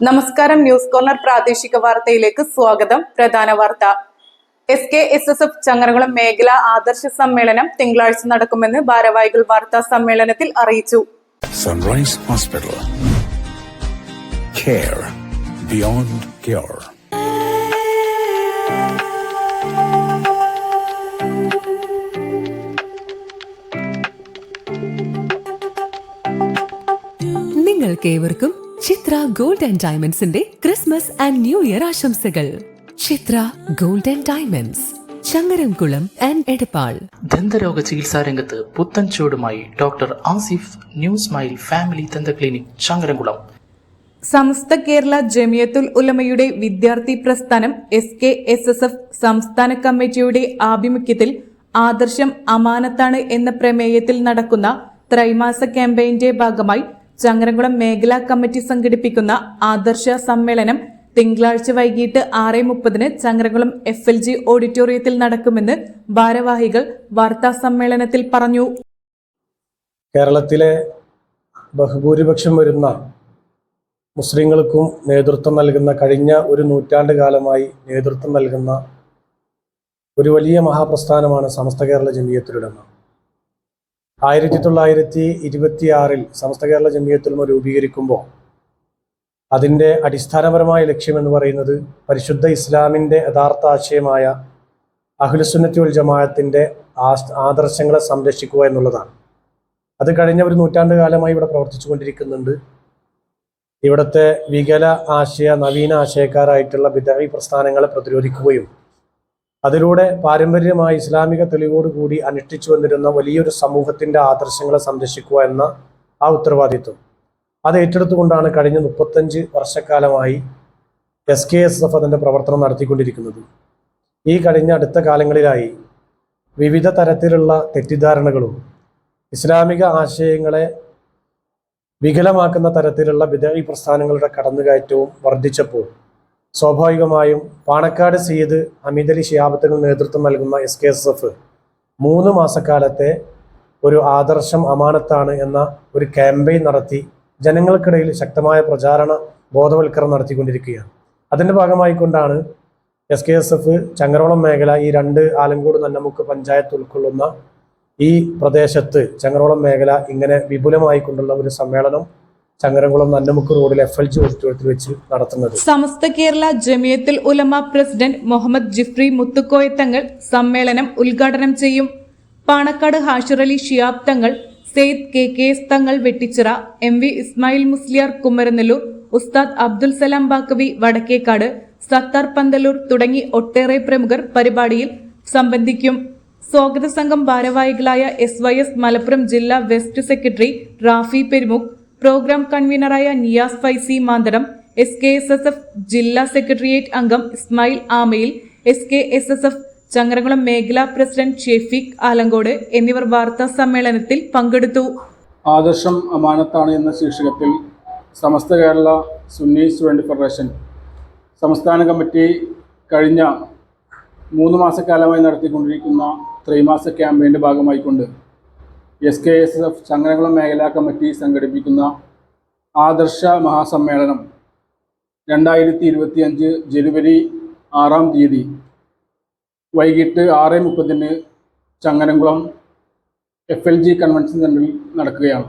നമസ്കാരം news corner പ്രാദേശിക വാർത്തയിലേക്ക് സ്വാഗതം. പ്രധാന വാർത്ത. S K S S F Changaramkulam മേഖലാ ആദർശ സമ്മേളനം തിങ്കളാഴ്ച നടക്കുമെന്ന് ഭാരവാഹികൾ വാർത്താ സമ്മേളനത്തിൽ അറിയിച്ചു. Sunrise hospital care beyond cure. നിങ്ങൾക്കേവർക്കും ചിത്ര ഗോൾഡ് ആൻഡ് ഡയമണ്ട്സിന്റെ ക്രിസ്മസ് ആൻഡ് ന്യൂ ഇയർ ആശംസകൾ. Chithra gold and diamonds Changaramkulam and Edappal. ദന്തരോഗ ചികിത്സാ രംഗത്ത് പുത്തൻ ചുവടുമായി doctor Asif new smile family ദന്ത ക്ലിനിക് ചങ്ങരംകുളം. സമസ്ത കേരള ജമിയത്തുൽ ഉലമയുടെ വിദ്യാർത്ഥി പ്രസ്ഥാനം S K S S F സംസ്ഥാന കമ്മിറ്റിയുടെ ആഭിമുഖ്യത്തിൽ ആദർശം അമാനത്താണ് എന്ന പ്രമേയത്തിൽ നടക്കുന്ന ത്രൈമാസ ക്യാമ്പയിന്റെ ഭാഗമായി ചങ്ങരംകുളം മേഖലാ കമ്മിറ്റി സംഘടിപ്പിക്കുന്ന ആദർശ സമ്മേളനം തിങ്കളാഴ്ച വൈകിട്ട് ആറ് മുപ്പതിന് ചങ്ങരംകുളം എഫ് എൽ ജി ഓഡിറ്റോറിയത്തിൽ നടക്കുമെന്ന് ഭാരവാഹികൾ വാർത്താ സമ്മേളനത്തിൽ പറഞ്ഞു. കേരളത്തിലെ ബഹുഭൂരിപക്ഷം വരുന്ന മുസ്ലിങ്ങൾക്കും നേതൃത്വം നൽകുന്ന കഴിഞ്ഞ ഒരു നൂറ്റാണ്ട് കാലമായി നേതൃത്വം നൽകുന്ന ഒരു വലിയ മഹാപ്രസ്ഥാനമാണ് സമസ്ത കേരള ജമിയത്തുലമ ആയിരത്തി തൊള്ളായിരത്തി ഇരുപത്തിയാറിൽ സമസ്ത കേരള ജമിയത്തുൽമ രൂപീകരിക്കുമ്പോൾ അതിന്റെ അടിസ്ഥാനപരമായ ലക്ഷ്യം എന്ന് പറയുന്നത് പരിശുദ്ധ ഇസ്ലാമിന്റെ യഥാർത്ഥ ആശയമായ അഖിലുസുന്നത്തി ഉൽ ആദർശങ്ങളെ സംരക്ഷിക്കുക എന്നുള്ളതാണ്. അത് കഴിഞ്ഞ ഒരു നൂറ്റാണ്ട് കാലമായി ഇവിടെ പ്രവർത്തിച്ചു കൊണ്ടിരിക്കുന്നുണ്ട് ഇവിടുത്തെ വികല ആശയ നവീന ആശയക്കാരായിട്ടുള്ള വിദ്യാഭ്യാസ പ്രസ്ഥാനങ്ങളെ പ്രതിരോധിക്കുകയും അതിലൂടെ പാരമ്പര്യമായ ഇസ്ലാമിക തെളിവോടുകൂടി അനുഷ്ഠിച്ചു വന്നിരുന്ന വലിയൊരു സമൂഹത്തിന്റെ ആദർശങ്ങളെ സംരക്ഷിക്കുക എന്ന ആ ഉത്തരവാദിത്വം. അത് ഏറ്റെടുത്തുകൊണ്ടാണ് കഴിഞ്ഞ മുപ്പത്തഞ്ച് വർഷക്കാലമായി എസ് കെ എസ് എഫ് അതിന്റെ പ്രവർത്തനം നടത്തിക്കൊണ്ടിരിക്കുന്നത്. ഈ കഴിഞ്ഞ അടുത്ത കാലങ്ങളിലായി വിവിധ തരത്തിലുള്ള തെറ്റിദ്ധാരണകളും ഇസ്ലാമിക ആശയങ്ങളെ വികലമാക്കുന്ന തരത്തിലുള്ള വിദേഹി പ്രസ്ഥാനങ്ങളുടെ കടന്നുകയറ്റവും വർദ്ധിച്ചപ്പോൾ സ്വാഭാവികമായും പാണക്കാട് സയ്യിദ് അമിതലി അലി ഷിയാബത്തിന് നേതൃത്വം നൽകുന്ന എസ് കെ എസ് എഫ് മൂന്ന് മാസക്കാലത്തെ ഒരു ആദർശം അമാനത്താണ് എന്ന ഒരു ക്യാമ്പയിൻ നടത്തി ജനങ്ങൾക്കിടയിൽ ശക്തമായ പ്രചാരണ ബോധവൽക്കരണം നടത്തിക്കൊണ്ടിരിക്കുകയാണ്. അതിന്റെ ഭാഗമായിക്കൊണ്ടാണ് S K S F Changarolam മേഖല ഈ രണ്ട് ആലങ്കോട് നന്നമുക്ക് പഞ്ചായത്ത് ഉൾക്കൊള്ളുന്ന ഈ പ്രദേശത്ത് ചങ്ങരോളം മേഖല ഇങ്ങനെ വിപുലമായിക്കൊണ്ടുള്ള ഒരു സമ്മേളനം ചങ്ങരംകുളം നന്നമുക്ക് റോഡിൽ എഫ് എൽ ജി ഓഡിറ്റോറിയത്തിൽ വെച്ച് നടത്തുന്നത്. സമസ്ത കേരള ജമിയത്തിൽ ഉലമ പ്രസിഡന്റ് മുഹമ്മദ് ജിഫ്രി മുത്തുക്കോയ തങ്ങൾ സമ്മേളനം ഉദ്ഘാടനം ചെയ്യും. പാണക്കാട് ഹാഷിറലി ഷിയാബ് തങ്ങൾ Syed K K S Thangal Vettichira M V Ismail Musliyar Kumaranellur Ustad Abdul Salam Baqavi Vadakkekad Sattar Pandalur തുടങ്ങി ഒട്ടേറെ പ്രമുഖർ പരിപാടിയിൽ സംബന്ധിക്കും. സ്വാഗത സംഘം ഭാരവാഹികളായ എസ് വൈ എസ് മലപ്പുറം ജില്ലാ west secretary Rafi Perumukh program കൺവീനറായ Niyas Faizy Manthadam S K S S F ജില്ലാ സെക്രട്ടേറിയറ്റ് അംഗം Ismail Amayil S K S S F Changaramkulam മേഖലാ പ്രസിഡന്റ് ഷെഫീഖ് ആലങ്കോട് എന്നിവർ വാർത്താ സമ്മേളനത്തിൽ പങ്കെടുത്തു. ആദർശം അമാനത്താണ് എന്ന ശീർഷകത്തിൽ സമസ്ത കേരള സുന്നി സ്റ്റുഡന്റ് ഫെഡറേഷൻ സംസ്ഥാന കമ്മിറ്റി കഴിഞ്ഞ മൂന്ന് മാസക്കാലമായി നടത്തിക്കൊണ്ടിരിക്കുന്ന ത്രൈമാസ ക്യാമ്പയിന്റെ ഭാഗമായിക്കൊണ്ട് S K S F Changaramkulam മേഖലാ കമ്മിറ്റി സംഘടിപ്പിക്കുന്ന ആദർശ മഹാസമ്മേളനം രണ്ടായിരത്തി ഇരുപത്തി അഞ്ച് ജനുവരി ആറാം തീയതി. വൈകിട്ട് ആറ് മുപ്പതിന് Changaramkulam F L G convention സെന്ററിൽ നടക്കുകയാണ്.